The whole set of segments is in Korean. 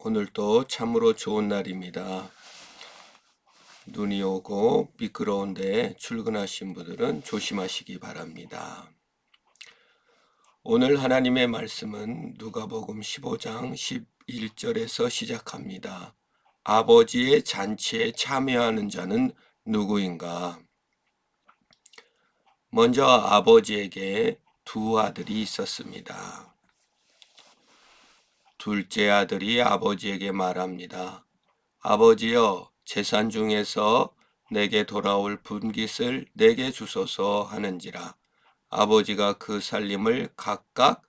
오늘도 참으로 좋은 날입니다. 눈이 오고 미끄러운데 출근하신 분들은 조심하시기 바랍니다. 오늘 하나님의 말씀은 누가복음 15장 11절에서 시작합니다. 아버지의 잔치에 참여하는 자는 누구인가? 먼저 아버지에게 두 아들이 있었습니다. 둘째 아들이 아버지에게 말합니다. 아버지여, 재산 중에서 내게 돌아올 분깃을 내게 주소서 하는지라. 아버지가 그 살림을 각각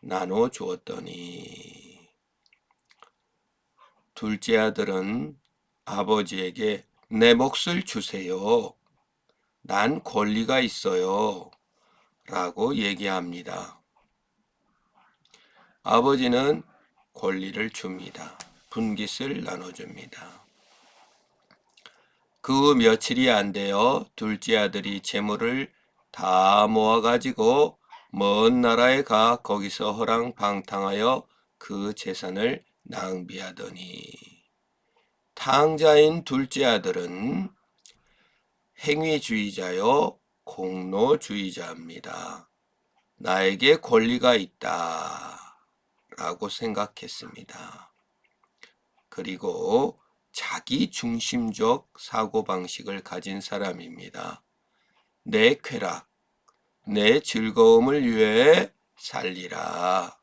나눠 주었더니. 둘째 아들은 아버지에게 내 몫을 주세요. 난 권리가 있어요. 라고 얘기합니다. 아버지는 권리를 줍니다. 분깃을 나눠줍니다. 그 며칠이 안 되어 둘째 아들이 재물을 다 모아가지고 먼 나라에 가 거기서 허랑 방탕하여 그 재산을 낭비하더니 탕자인 둘째 아들은 행위주의자요 공로주의자입니다. 나에게 권리가 있다. 라고 생각했습니다. 그리고 자기 중심적 사고방식을 가진 사람입니다. 내 쾌락, 내 즐거움을 위해 살리라.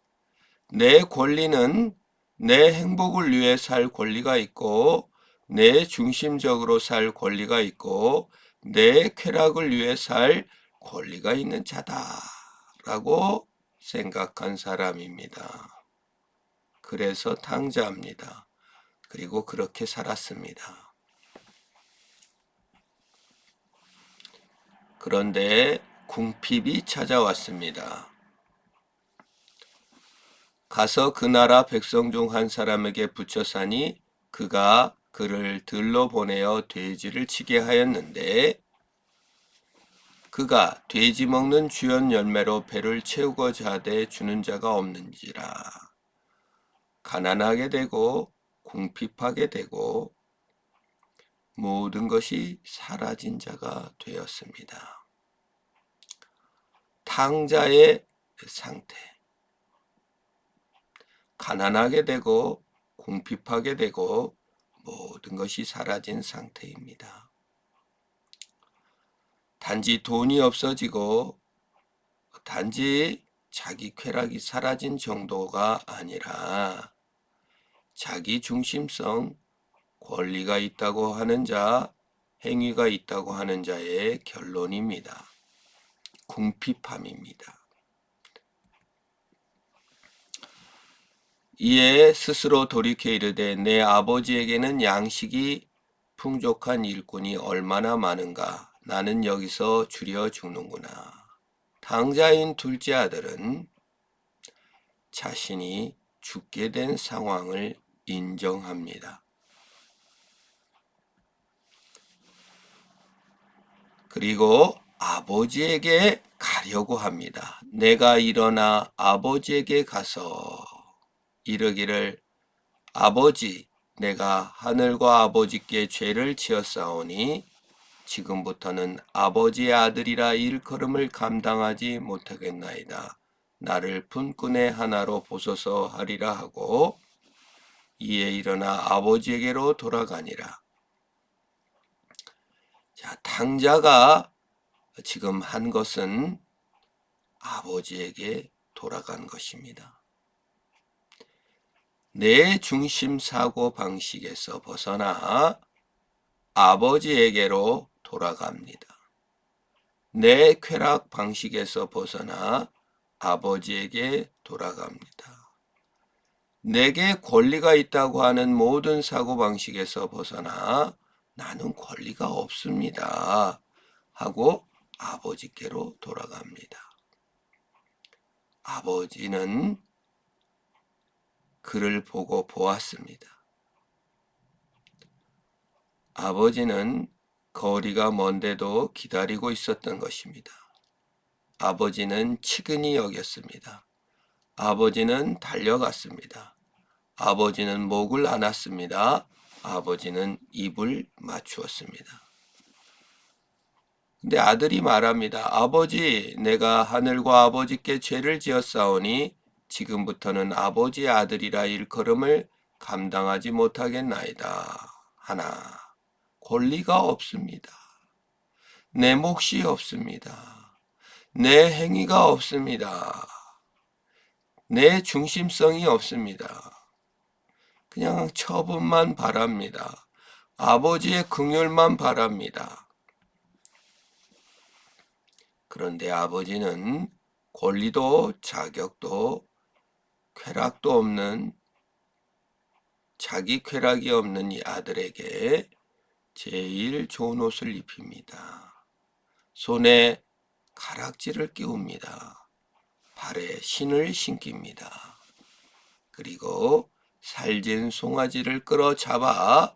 내 권리는 내 행복을 위해 살 권리가 있고, 내 중심적으로 살 권리가 있고, 내 쾌락을 위해 살 권리가 있는 자다. 라고 생각한 사람입니다. 그래서 탕자합니다. 그리고 그렇게 살았습니다. 그런데 궁핍이 찾아왔습니다. 가서 그 나라 백성 중 한 사람에게 붙여 사니 그가 그를 들러 보내어 돼지를 치게 하였는데 그가 돼지 먹는 주연 열매로 배를 채우고자 하되 주는 자가 없는지라 가난하게 되고 궁핍하게 되고 모든 것이 사라진 자가 되었습니다. 탕자의 상태. 가난하게 되고 궁핍하게 되고 모든 것이 사라진 상태입니다. 단지 돈이 없어지고 단지 자기 쾌락이 사라진 정도가 아니라 자기 중심성, 권리가 있다고 하는 자, 행위가 있다고 하는 자의 결론입니다. 궁핍함입니다. 이에 스스로 돌이켜 이르되 내 아버지에게는 양식이 풍족한 일꾼이 얼마나 많은가 나는 여기서 줄여 죽는구나. 당자인 둘째 아들은 자신이 죽게 된 상황을 인정합니다. 그리고 아버지에게 가려고 합니다. 내가 일어나 아버지에게 가서 이르기를 아버지 내가 하늘과 아버지께 죄를 지었사오니 지금부터는 아버지의 아들이라 일컬음을 감당하지 못하겠나이다. 나를 품꾼의 하나로 보소서 하리라 하고 이에 일어나 아버지에게로 돌아가니라. 자, 탕자가 지금 한 것은 아버지에게 돌아간 것입니다. 내 중심 사고 방식에서 벗어나 아버지에게로 돌아갑니다. 내 쾌락 방식에서 벗어나 아버지에게 돌아갑니다. 내게 권리가 있다고 하는 모든 사고방식에서 벗어나 나는 권리가 없습니다. 하고 아버지께로 돌아갑니다. 아버지는 그를 보고 보았습니다. 아버지는 거리가 먼데도 기다리고 있었던 것입니다. 아버지는 치근히 여겼습니다. 아버지는 달려갔습니다. 아버지는 목을 안았습니다. 아버지는 입을 맞추었습니다. 근데 아들이 말합니다. 아버지, 내가 하늘과 아버지께 죄를 지었사오니 지금부터는 아버지의 아들이라 일컬음을 감당하지 못하겠나이다. 하나, 권리가 없습니다. 내 몫이 없습니다. 내 행위가 없습니다. 내 중심성이 없습니다. 그냥 처분만 바랍니다. 아버지의 긍휼만 바랍니다. 그런데 아버지는 권리도 자격도 쾌락도 없는 자기 쾌락이 없는 이 아들에게 제일 좋은 옷을 입힙니다. 손에 가락지를 끼웁니다. 발에 신을 신깁니다. 그리고 살진 송아지를 끌어잡아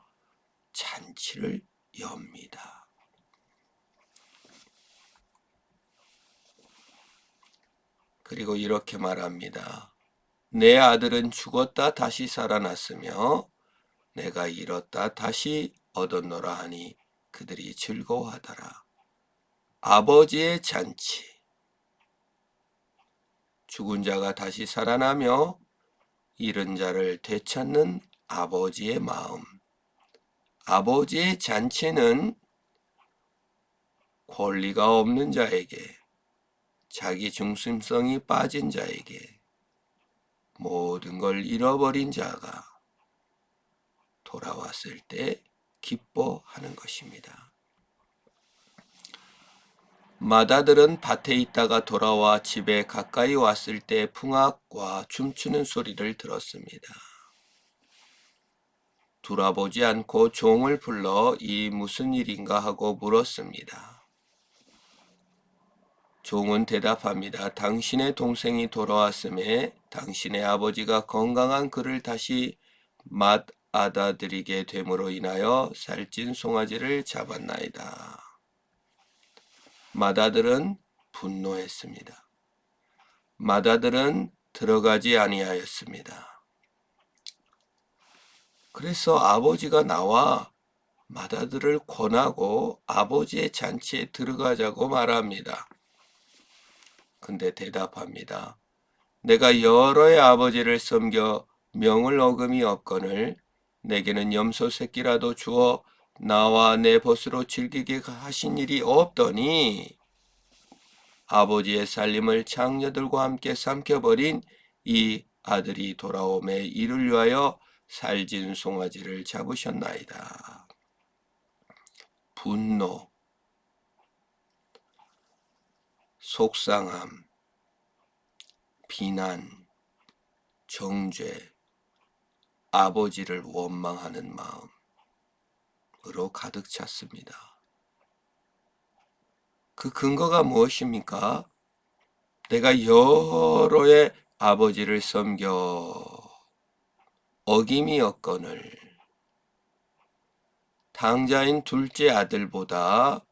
잔치를 엽니다. 그리고 이렇게 말합니다. 내 아들은 죽었다 다시 살아났으며 내가 잃었다 다시 얻었노라 하니 그들이 즐거워하더라. 아버지의 잔치. 죽은 자가 다시 살아나며 잃은 자를 되찾는 아버지의 마음. 아버지의 잔치는 권리가 없는 자에게, 자기 중심성이 빠진 자에게, 모든 걸 잃어버린 자가 돌아왔을 때 기뻐하는 것입니다. 마다들은 밭에 있다가 돌아와 집에 가까이 왔을 때 풍악과 춤추는 소리를 들었습니다. 돌아보지 않고 종을 불러 이 무슨 일인가 하고 물었습니다. 종은 대답합니다. 당신의 동생이 돌아왔음에 당신의 아버지가 건강한 그를 다시 맛 아다드리게 됨으로 인하여 살찐 송아지를 잡았나이다. 마다들은 분노했습니다. 마다들은 들어가지 아니하였습니다. 그래서 아버지가 나와 마다들을 권하고 아버지의 잔치에 들어가자고 말합니다. 근데 대답합니다. 내가 여러의 아버지를 섬겨 명을 어금이 없거늘 내게는 염소 새끼라도 주어 나와 내 벗으로 즐기게 하신 일이 없더니 아버지의 살림을 장녀들과 함께 삼켜버린 이 아들이 돌아옴에 이를 위하여 살진 송아지를 잡으셨나이다. 분노, 속상함, 비난, 정죄, 아버지를 원망하는 마음 으로 가득 찼습니다. 그 근거가 무엇입니까? 내가 여러의 아버지를 섬겨 어김이 없거늘 당자인 둘째 아들보다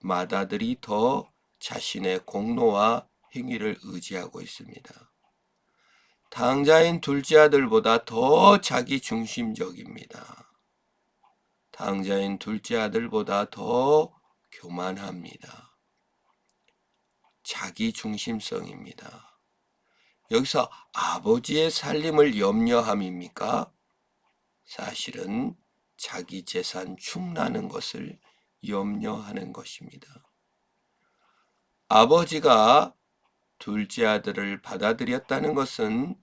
맏아들이 더 자신의 공로와 행위를 의지하고 있습니다. 당자인 둘째 아들보다 더 자기 중심적입니다. 당자인 둘째 아들보다 더 교만합니다. 자기 중심성입니다. 여기서 아버지의 살림을 염려함입니까? 사실은 자기 재산 충나는 것을 염려하는 것입니다. 아버지가 둘째 아들을 받아들였다는 것은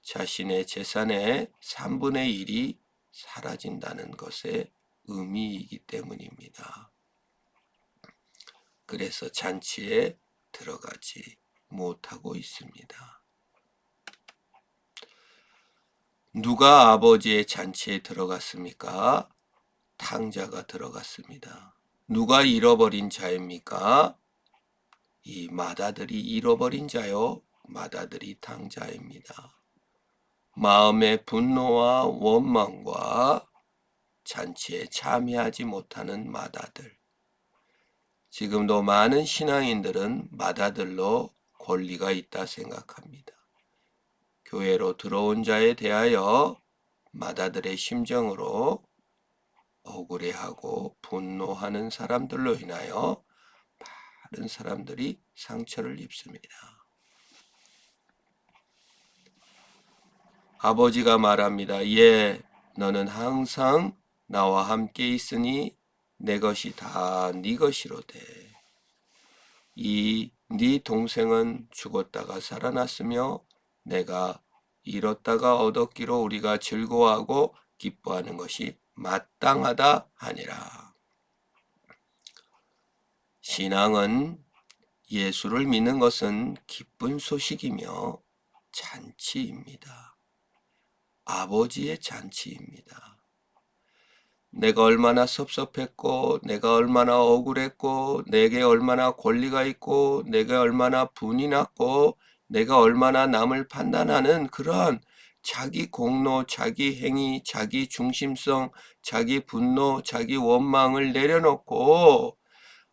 자신의 재산의 3분의 1이 사라진다는 것의 의미이기 때문입니다. 그래서 잔치에 들어가지 못하고 있습니다. 누가 아버지의 잔치에 들어갔습니까? 탕자가 들어갔습니다. 누가 잃어버린 자입니까? 이 마다들이 잃어버린 자요, 마다들이 탕자입니다. 마음의 분노와 원망과 잔치에 참여하지 못하는 마다들. 지금도 많은 신앙인들은 마다들로 권리가 있다 생각합니다. 교회로 들어온 자에 대하여 마다들의 심정으로 억울해하고 분노하는 사람들로 인하여 많은 사람들이 상처를 입습니다. 아버지가 말합니다. 예, 너는 항상 나와 함께 있으니 내 것이 다 네 것이로되 이 네 동생은 죽었다가 살아났으며 내가 잃었다가 얻었기로 우리가 즐거워하고 기뻐하는 것이 마땅하다 하니라. 신앙은 예수를 믿는 것은 기쁜 소식이며 잔치입니다. 아버지의 잔치입니다. 내가 얼마나 섭섭했고, 내가 얼마나 억울했고, 내게 얼마나 권리가 있고, 내가 얼마나 분이 났고, 내가 얼마나 남을 판단하는 그런 자기 공로, 자기 행위, 자기 중심성, 자기 분노, 자기 원망을 내려놓고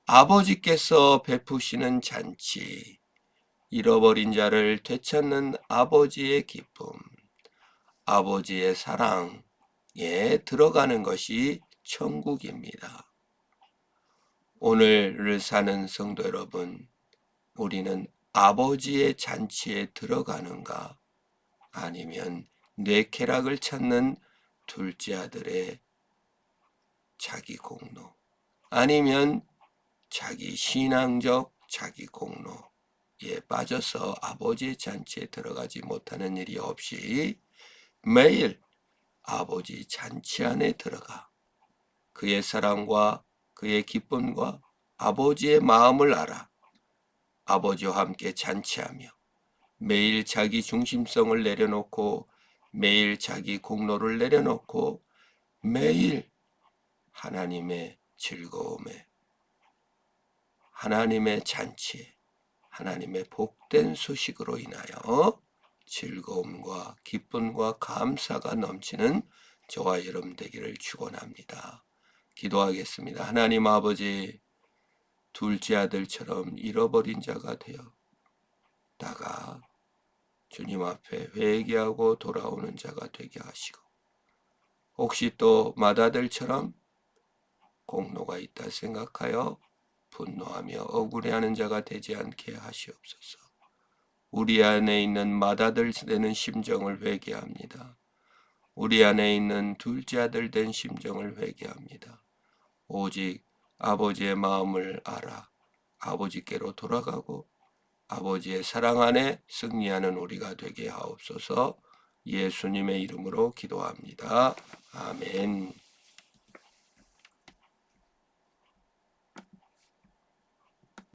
아버지께서 베푸시는 잔치, 잃어버린 자를 되찾는 아버지의 기쁨, 아버지의 사랑 에 들어가는 것이 천국입니다. 오늘을 사는 성도 여러분, 우리는 아버지의 잔치에 들어가는가? 아니면 뇌쾌락을 찾는 둘째 아들의 자기 공로, 아니면 자기 신앙적 자기 공로에 빠져서 아버지의 잔치에 들어가지 못하는 일이 없이 매일 아버지 잔치 안에 들어가 그의 사랑과 그의 기쁨과 아버지의 마음을 알아 아버지와 함께 잔치하며 매일 자기 중심성을 내려놓고 매일 자기 공로를 내려놓고 매일 하나님의 즐거움에 하나님의 잔치에 하나님의 복된 소식으로 인하여 즐거움과 기쁨과 감사가 넘치는 저와 여러분 되기를 축원합니다. 기도하겠습니다. 하나님 아버지 둘째 아들처럼 잃어버린 자가 되었다가 주님 앞에 회개하고 돌아오는 자가 되게 하시고 혹시 또 맏아들처럼 공로가 있다 생각하여 분노하며 억울해하는 자가 되지 않게 하시옵소서. 우리 안에 있는 맏아들 되는 심정을 회개합니다. 우리 안에 있는 둘째 아들 된 심정을 회개합니다. 오직 아버지의 마음을 알아 아버지께로 돌아가고 아버지의 사랑 안에 승리하는 우리가 되게 하옵소서 예수님의 이름으로 기도합니다. 아멘.